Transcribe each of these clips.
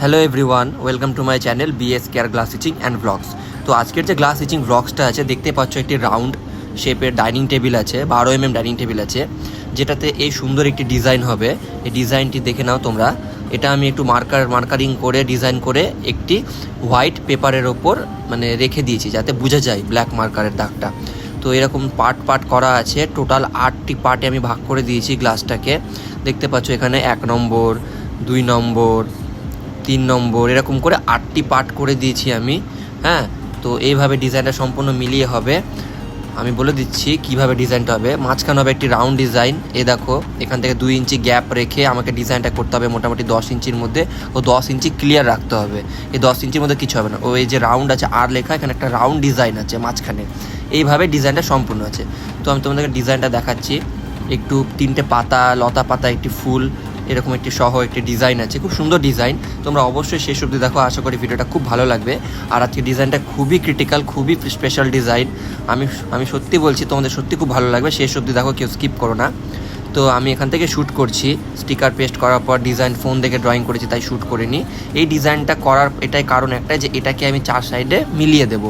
Hello everyone welcome to my channel BS care glass etching and blogs তো আজকের যে glass ইচিং ব্লগসটা আছে, দেখতে পাচ্ছ একটি রাউন্ড শেপের ডাইনিং টেবিল আছে, বারো এম এম ডাইনিং টেবিল আছে, যেটাতে এই সুন্দর একটি ডিজাইন হবে। এই ডিজাইনটি দেখে নাও তোমরা। এটা আমি একটু মার্কার মার্কারিং করে ডিজাইন করে একটি হোয়াইট পেপারের ওপর মানে রেখে দিয়েছি, যাতে বোঝা যায় ব্ল্যাক মার্কারের দাগটা। তো এরকম পার্ট পার্ট করা আছে। টোটাল আটটি পার্টে আমি ভাগ করে দিয়েছি গ্লাসটাকে দেখতে পাচ্ছ এখানে এক নম্বর, দুই নম্বর তিন নম্বর, এরকম করে আটটি পার্ট করে দিয়েছি আমি হ্যাঁ? তো এইভাবে ডিজাইনটা সম্পূর্ণ মিলিয়ে হবে। আমি বলে দিচ্ছি কীভাবে ডিজাইনটা হবে। মাঝখানে হবে একটি রাউন্ড ডিজাইন। এ দেখো, এখান থেকে দুই ইঞ্চি গ্যাপ রেখে আমাকে ডিজাইনটা করতে হবে মোটামুটি দশ ইঞ্চির মধ্যে ও দশ ইঞ্চি ক্লিয়ার রাখতে হবে। এই দশ ইঞ্চির মধ্যে কিছু হবে না। ও এই যে রাউন্ড আছে, আর লেখা, এখানে একটা রাউন্ড ডিজাইন আছে মাঝখানে। এইভাবে ডিজাইনটা সম্পূর্ণ আছে। তো আমি তোমাদেরকে ডিজাইনটা দেখাচ্ছি। একটু তিনটে পাতা, লতা পাতা, একটি ফুল এরকম একটি সহ একটি ডিজাইন আছে, খুব সুন্দর ডিজাইন। তোমরা অবশ্যই শেষ অবধি দেখো, আশা করি ভিডিওটা খুব ভালো লাগবে। আর আজকে ডিজাইনটা খুবই ক্রিটিক্যাল খুবই স্পেশাল ডিজাইন। আমি আমি সত্যি বলছি, তোমাদের সত্যি খুব ভালো লাগবে। শেষ অবধি দেখো, কেউ স্কিপ করো না। তো আমি এখান থেকে শ্যুট করছি। স্টিকার পেস্ট করার পর ডিজাইন ফোন দেখে ড্রয়িং করেছি, তাই শ্যুট করিনি এই ডিজাইনটা করার এটাই কারণ একটাই যে, এটাকে আমি চার সাইডে মিলিয়ে দেবো।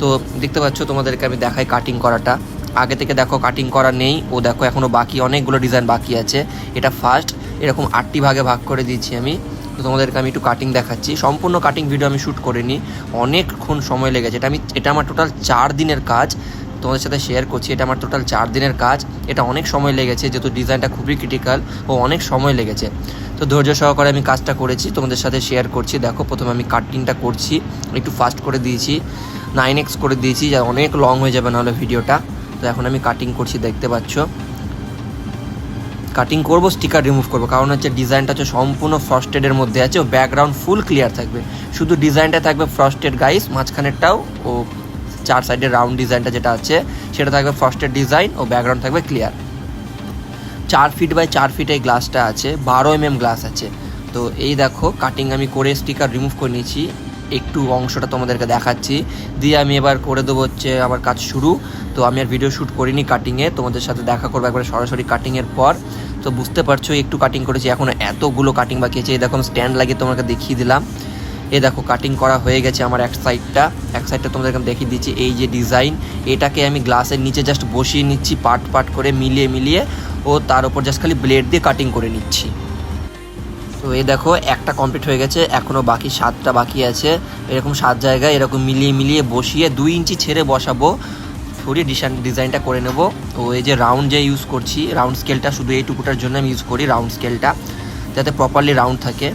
তো দেখতে পাচ্ছ, তোমাদেরকে আমি দেখাই কাটিং করাটা। আগে থেকে দেখো কাটিং করা নেই। ও দেখো এখনও বাকি অনেকগুলো ডিজাইন বাকি আছে। এটা ফার্স্ট এরকম আটটি ভাগে ভাগ করে দিয়েছি আমি। তো তোমাদেরকে আমি একটু কাটিং দেখাচ্ছি। সম্পূর্ণ কাটিং ভিডিও আমি শ্যুট করিনি। অনেকক্ষণ সময় লেগেছে। এটা আমি এটা আমার টোটাল চার দিনের কাজ। তোমাদের সাথে শেয়ার করছি। এটা আমার টোটাল চার দিনের কাজ। এটা অনেক সময় লেগেছে, যেহেতু ডিজাইনটা খুবই ক্রিটিক্যাল ও অনেক সময় লেগেছে। তো ধৈর্য সহকারে আমি কাজটা করেছি। তোমাদের সাথে শেয়ার করছি। দেখো, প্রথমে আমি কাটিংটা করছি। একটু ফাস্ট করে দিয়েছি। নাইন এক্স করে দিয়েছি। যা অনেক লং হয়ে যাবে নাহলে ভিডিওটা তো এখন আমি কাটিং করছি, দেখতে পাচ্ছ। কাটিং করব স্টিকার রিমুভ করব। কারণ হচ্ছে ডিজাইনটা হচ্ছে সম্পূর্ণ ফ্রস্টেডের মধ্যে আছে ও ব্যাকগ্রাউন্ড ফুল ক্লিয়ার থাকবে। শুধু ডিজাইনটা থাকবে ফ্রস্টেড গাইস মাঝখানেরটাও ও চার সাইডের রাউন্ড ডিজাইনটা যেটা আছে, সেটা থাকবে ফ্রস্টেড ডিজাইন ও ব্যাকগ্রাউন্ড থাকবে ক্লিয়ার চার ফিট বাই চার ফিট এই গ্লাসটা আছে, বারো এম গ্লাস আছে। তো এই দেখো কাটিং আমি করে স্টিকার রিমুভ করে নিয়েছি। একটু অংশটা তোমাদেরকে দেখাচ্ছি। দিয়ে আমি এবার করে দেবো হচ্ছে আমার কাজ শুরু। তো আমি আর ভিডিও শ্যুট করিনি কাটিংয়ে তোমাদের সাথে দেখা করব একবার সরাসরি কাটিংয়ের পর। তো বুঝতে পারছ, একটু কাটিং করেছি। এখন এতগুলো কাটিং বাকি আছে। এই দেখো স্ট্যান্ড লাগিয়ে তোমাকে দেখিয়ে দিলাম। এ দেখো কাটিং করা হয়ে গেছে আমার এক সাইডটা এক সাইডটা তোমাদেরকে দেখিয়ে দিচ্ছি। এই যে ডিজাইন এটাকে আমি গ্লাসের নিচে জাস্ট বসিয়ে নিচ্ছি পার্ট পার্ট করে মিলিয়ে মিলিয়ে। ও তার উপর জাস্ট খালি ব্লেড দিয়ে কাটিং করে নিচ্ছি। তো এই দেখো, একটা কমপ্লিট হয়ে গেছে এখনও বাকি সাতটা বাকি আছে। এরকম সাত জায়গায় এরকম মিলিয়ে মিলিয়ে বসিয়ে দুই ইঞ্চি ছেড়ে বসাবো। সরিয়ে ডিজাইন ডিজাইনটা করে নেব। তো এই যে রাউন্ড যে ইউজ করছি রাউন্ড স্কেলটা শুধু এইটুকুটার জন্য আমি ইউজ করি রাউন্ড স্কেলটা যাতে প্রপারলি রাউন্ড থাকে।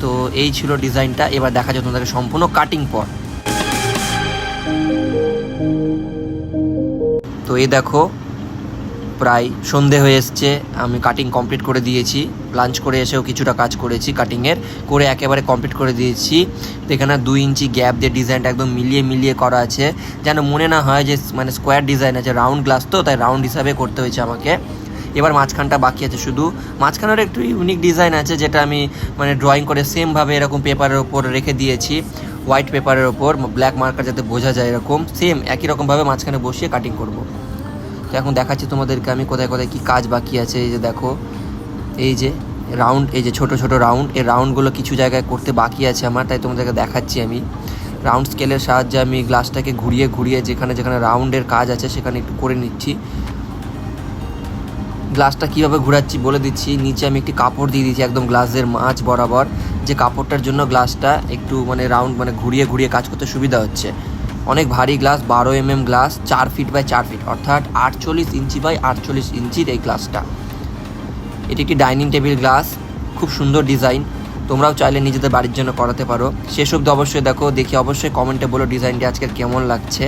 তো এই ছিল ডিজাইনটা এবার দেখা যায় তোমাদেরকে সম্পূর্ণ কাটিং পর। তো এই দেখো প্রায় সন্ধে হয়ে এসছে, আমি কাটিং কমপ্লিট করে দিয়েছি। লাঞ্চ করে এসেও কিছুটা কাজ করেছি কাটিংয়ের করে একেবারে কমপ্লিট করে দিয়েছি। তো এখানে দুই ইঞ্চি গ্যাপ দিয়ে ডিজাইনটা একদম মিলিয়ে মিলিয়ে করা আছে। যেন মনে না হয় যে মানে স্কোয়ার ডিজাইন আছে রাউন্ড গ্লাস তো, তাই রাউন্ড হিসাবে করতে হয়েছে আমাকে। এবার মাঝখানটা বাকি আছে শুধু। মাঝখানের একটু ইউনিক ডিজাইন আছে, যেটা আমি মানে ড্রয়িং করে সেমভাবে এরকম পেপারের ওপর রেখে দিয়েছি। হোয়াইট পেপারের ওপর ব্ল্যাক মার্কার যাতে বোঝা যায় এরকম সেম একই রকমভাবে মাঝখানে বসিয়ে কাটিং করব। এখন দেখাচ্ছি তোমাদেরকে আমি কোথায় কোথায় কী কাজ বাকি আছে, এই যে দেখো, এই যে রাউন্ড এই যে ছোট ছোট রাউন্ড এই রাউন্ডগুলো কিছু জায়গায় করতে বাকি আছে আমার, তাই তোমাদেরকে দেখাচ্ছি আমি। রাউন্ড স্কেলের সাহায্যে আমি গ্লাসটাকে ঘুরিয়ে ঘুরিয়ে যেখানে যেখানে রাউন্ডের কাজ আছে সেখানে একটু করে নিচ্ছি। গ্লাসটা কীভাবে ঘোরাচ্ছি বলে দিচ্ছি, নিচে আমি একটি কাপড় দিয়ে দিয়েছি একদম গ্লাসের মাছ বরাবর। যে কাপড়টার জন্য গ্লাসটা একটু মানে রাউন্ড মানে ঘুরিয়ে ঘুরিয়ে কাজ করতে সুবিধা হচ্ছে। অনেক ভারী গ্লাস বারো এম এম গ্লাস চার ফিট বাই চার ফিট অর্থাৎ আটচল্লিশ ইঞ্চি বাই আটচল্লিশ ইঞ্চির এই গ্লাসটা এটি একটি ডাইনিং টেবিল গ্লাস খুব সুন্দর ডিজাইন তোমরাও চাইলে নিজেদের বাড়ির জন্য করাতে পারো। শেষ অব্দি অবশ্যই দেখো, দেখি অবশ্যই কমেন্টে বলো ডিজাইনটি আজকে কেমন লাগছে।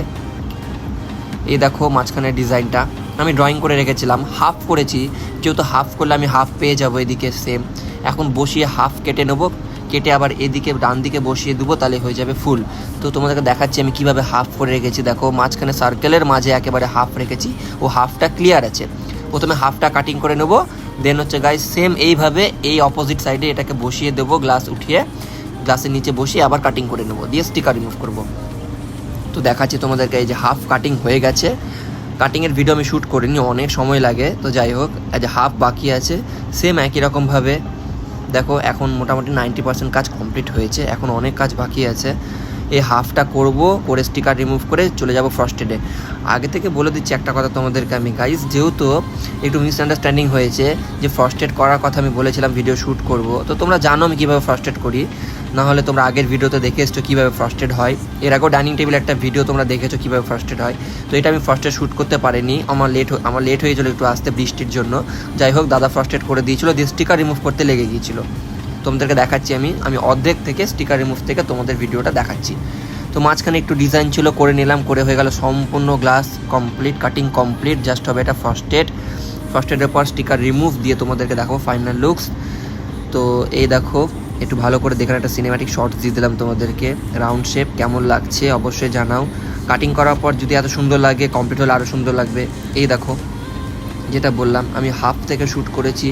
এই দেখো মাঝখানের ডিজাইনটা আমি ড্রয়িং করে রেখেছিলাম হাফ করেছি। যেহেতু হাফ করলে আমি হাফ পেয়ে যাব এদিকে সেম এখন বসিয়ে হাফ কেটে নেব। কেটে আবার এদিকে ডান দিকে বসিয়ে দেবো, তাহলে হয়ে যাবে ফুল তো তোমাদেরকে দেখাচ্ছি আমি কীভাবে হাফ করে রেখেছি। দেখো, মাঝখানে সার্কেলের মাঝে একেবারে হাফ রেখেছি। ও হাফটা ক্লিয়ার আছে। প্রথমে হাফটা কাটিং করে নেব। দেন হচ্ছে গাইজ সেম এইভাবে এই অপোজিট সাইডে এটাকে বসিয়ে দেবো গ্লাস উঠিয়ে। গ্লাসের নিচে বসিয়ে আবার কাটিং করে নেব। দিয়ে স্টিকার রিমুভ করব। তো দেখাচ্ছি তোমাদেরকে এই যে হাফ কাটিং হয়ে গেছে। কাটিংয়ের ভিডিও আমি শ্যুট করিনি, অনেক সময় লাগে। তো যাই হোক যে হাফ বাকি আছে। সেম একই রকমভাবে দেখো, এখন মোটামুটি নাইনটি পার্সেন্ট কাজ কমপ্লিট হয়েছে, এখন অনেক কাজ বাকি আছে। এই হাফটা করব, করে স্টিকার রিমুভ করে চলে যাব ফ্রস্টেডে আগে থেকে বলে দিচ্ছি একটা কথা তোমাদেরকে আমি গাইজ যেহেতু একটু মিসআন্ডারস্ট্যান্ডিং হয়েছে যে ফ্রস্টেড করার কথা আমি বলেছিলাম ভিডিও শ্যুট করব, তো তোমরা জানো আমি কীভাবে ফ্রস্টেড করি। না হলে তোমরা আগের ভিডিওতে দেখে এসছো কীভাবে ফ্রস্টেড হয়। এর আগেও ডাইনিং টেবিল একটা ভিডিও তোমরা দেখেছ কীভাবে ফ্রস্টেড হয়। তো এটা আমি ফার্স্টে শ্যুট করতে পারিনি। আমার লেট আমার লেট হয়েছিল একটু আসতে বৃষ্টির জন্য। যাই হোক, দাদা ফ্রস্টেড করে দিয়েছিলো, দিয়ে স্টিকার রিমুভ করতে লেগে গিয়েছিল। তোমাদেরকে দেখাচ্ছি আমি। আমি অর্ধেক থেকে স্টিকার রিমুভ থেকে তোমাদের ভিডিওটা দেখাচ্ছি। তো মাঝখানে একটু ডিজাইন ছিল, করে নিলাম। করে হয়ে গেল সম্পূর্ণ glass complete cutting complete just হবে এটা ফার্স্ট এড ফার্স্ট এডের পর স্টিকার রিমুভ দিয়ে তোমাদেরকে দেখো ফাইনাল লুকস তো এই দেখো একটু ভালো করে দেখার একটা সিনেমাটিক শর্টস দিয়ে দিলাম তোমাদেরকে। রাউন্ড শেপ কেমন লাগছে অবশ্যই জানাও। কাটিং করার পর যদি এত সুন্দর লাগে কমপ্লিট হলে আরও সুন্দর লাগবে। এই দেখো, যেটা বললাম, আমি হাফ থেকে শ্যুট করেছি।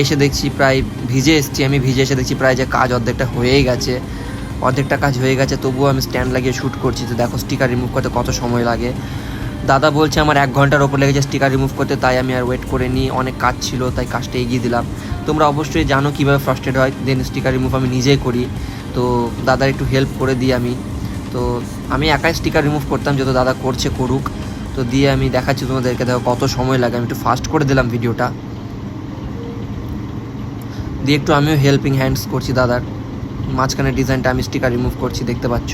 এসে দেখছি প্রায় ভিজে এসেছি, আমি ভিজে এসে দেখছি প্রায় যে কাজ অর্ধেকটা হয়েই গেছে। অর্ধেকটা কাজ হয়ে গেছে, তবুও আমি স্ট্যান্ড লাগিয়ে শ্যুট করছি। তো দেখো স্টিকার রিমুভ করতে কত সময় লাগে। দাদা বলছে আমার এক ঘণ্টার ওপর লেগেছে স্টিকার রিমুভ করতে, তাই আমি আর ওয়েট করে নিই অনেক কাজ ছিল, তাই কাজটা এগিয়ে দিলাম। তোমরা অবশ্যই জানো কীভাবে ফ্রাস্টেড হয় দেন স্টিকার রিমুভ আমি নিজেই করি। তো দাদার একটু হেল্প করে দিই আমি। তো আমি একাই স্টিকার রিমুভ করতাম, যত দাদা করছে করুক। তো দিয়ে আমি দেখাচ্ছি তোমাদেরকে, দেখো কত সময় লাগে। আমি একটু ফাস্ট করে দিলাম ভিডিওটা। দিয়ে একটু আমিও হেল্পিং হ্যান্ডস করছি দাদার। মাঝখানে ডিজাইনটা আমি স্টিকার রিমুভ করছি, দেখতে পাচ্ছ।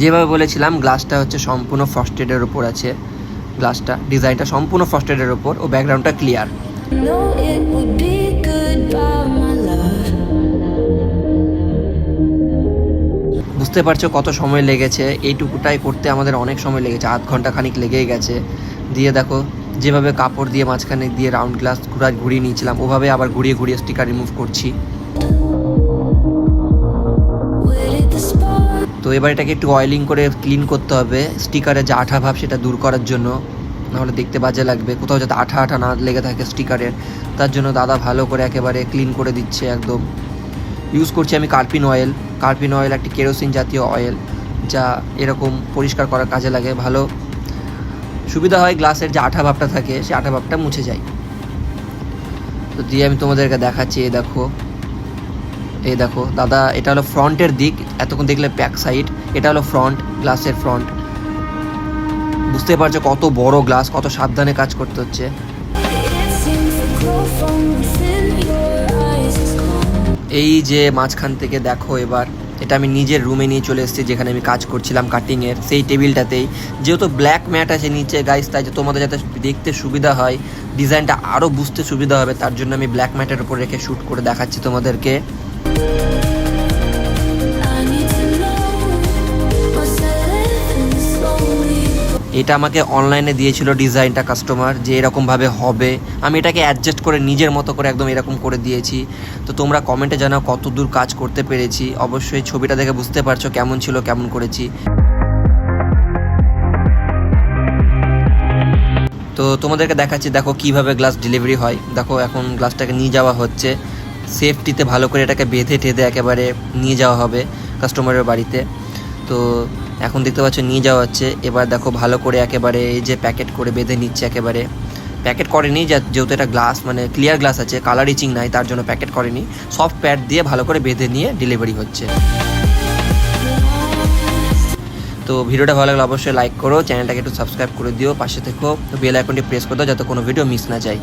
যেভাবে বলেছিলাম গ্লাসটা হচ্ছে সম্পূর্ণ ফ্রস্টেডের ওপর আছে। গ্লাসটা ডিজাইনটা সম্পূর্ণ ফ্রস্টেডের ওপর ও ব্যাকগ্রাউন্ডটা ক্লিয়ার. বুঝতে পারছ কত সময় লেগেছে? এইটুকুটাই করতে আমাদের অনেক সময় লেগেছে। আধ ঘণ্টা খানিক লেগেই গেছে। দিয়ে দেখো যেভাবে কাপড় দিয়ে মাঝখানে দিয়ে রাউন্ড গ্লাস ঘুরা ঘুরিয়ে নিয়েছিলাম ওভাবে আবার ঘুরিয়ে ঘুরিয়ে স্টিকার রিমুভ করছি। তো এবার এটাকে একটু অয়েলিং করে ক্লিন করতে হবে। স্টিকারের যে আঠা ভাব সেটা দূর করার জন্য। নাহলে দেখতে বাজে লাগবে। কোথাও যাতে আঠা আঠা না লেগে থাকে স্টিকারের তার জন্য দাদা ভালো করে একেবারে ক্লিন করে দিচ্ছে একদম। ইউজ করছি আমি কার্পিন অয়েল কার্পিন অয়েল একটি কেরোসিন জাতীয় অয়েল যা এরকম পরিষ্কার করার কাজে লাগে। ভালো। সুবিধা হয় গ্লাসের যে আঠা ভাবটা থাকে, সেই আঠা ভাবটা মুছে যায়। তো দিয়ে আমি তোমাদেরকে দেখাচ্ছি দেখো। এই দেখো, দাদা, এটা হলো ফ্রন্টের দিক, এতক্ষণ দেখলে ব্যাক সাইড এটা হলো ফ্রন্ট গ্লাসের ফ্রন্ট বুঝতে পারছ কত বড় গ্লাস কত সাবধানে কাজ করতে হচ্ছে. এই যে মাঝখান থেকে দেখো এবার, এটা আমি নিজের রুমে নিয়ে চলে এসেছি, যেখানে আমি কাজ করছিলাম কাটিংয়ের সেই টেবিলটাতেই যেহেতু ব্ল্যাক ম্যাট আছে নিচে গাইস তাই যে তোমাদের যাতে দেখতে সুবিধা হয় ডিজাইনটা আরও বুঝতে সুবিধা হবে, তার জন্য আমি ব্ল্যাক ম্যাটের উপর রেখে শ্যুট করে দেখাচ্ছি তোমাদেরকে। এটা আমাকে অনলাইনে দিয়েছিল ডিজাইনটা কাস্টমার যে এরকমভাবে হবে। আমি এটাকে অ্যাডজাস্ট করে নিজের মতো করে একদম এরকম করে দিয়েছি। তো তোমরা কমেন্টে জানাও কত দূর কাজ করতে পেরেছি। অবশ্যই ছবিটা দেখে বুঝতে পারছ কেমন ছিল, কেমন করেছি। তো তোমাদেরকে দেখাচ্ছি, দেখো কীভাবে গ্লাস ডেলিভারি হয়। দেখো এখন গ্লাসটাকে নিয়ে যাওয়া হচ্ছে। সেফটিতে ভালো করে এটাকে বেঁধে টেঁধে একেবারে নিয়ে যাওয়া হবে কাস্টমারের বাড়িতে। তো এখন দেখতে পাচ্ছ, নিয়ে যাওয়া হচ্ছে। এবার দেখো ভালো করে একেবারে এই যে প্যাকেট করে বেঁধে নিচ্ছে একেবারে। প্যাকেট করেনি যেহেতু এটা গ্লাস মানে ক্লিয়ার গ্লাস আছে কালার ইচিং নাই, তার জন্য প্যাকেট করেনি। সফট প্যাড দিয়ে ভালো করে বেঁধে নিয়ে ডেলিভারি হচ্ছে। তো ভিডিওটা ভালো লাগলে অবশ্যই লাইক করো চ্যানেলটাকে একটু সাবস্ক্রাইব করে দিও, পাশে থেকো বেল আইকনটি প্রেস করে দাও, যাতে কোনো ভিডিও মিস না যায়।